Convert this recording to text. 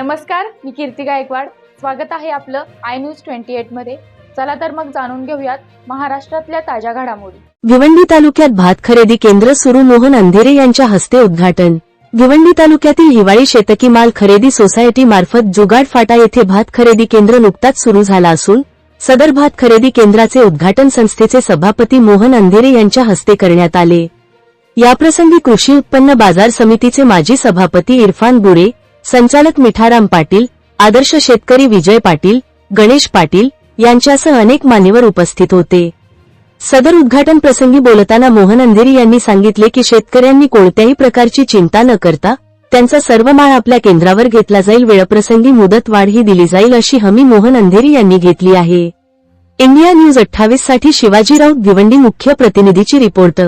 नमस्कार मी कीर्ती गायकवाड. स्वागत आहे आपलं आय न्यूज ट्वेंटी एटमध्ये. चला तर मग जाणून घेऊयात महाराष्ट्रातल्या ताज्या घडामोडी. भिवंडी तालुक्यात भात खरेदी केंद्र सुरू मोहन अंधेरे यांच्या हस्ते उद्घाटन. भिवंडी तालुक्यातील हिवाळी शेतकी माल खरेदी सोसायटी मार्फत जुगाड फाटा येथे भात खरेदी केंद्र नुकताच सुरू झाला असून सदर भात खरेदी केंद्राचे उद्घाटन संस्थेचे सभापती मोहन अंधेरे यांच्या हस्ते करण्यात आले. याप्रसंगी कृषी उत्पन्न बाजार समितीचे माजी सभापती इरफान बुरे संचालक मिठाराम पाटील आदर्श शेतकरी विजय पाटील गणेश पाटील यांच्यासह अनेक मान्यवर उपस्थित होते. सदर उद्घाटन प्रसंगी बोलताना मोहन अंधेरी यांनी सांगितले की शेतकऱ्यांनी कोणत्याही प्रकारची चिंता न करता त्यांचा सर्व माल आपल्या केंद्रावर घेतला जाईल वेळप्रसंगी मुदत वाढही दिली जाईल अशी हमी मोहन अंधेरी यांनी घेतली आहे. इंडिया न्यूज अठ्ठावीससाठी शिवाजी राऊत भिवंडी मुख्य प्रतिनिधीची रिपोर्ट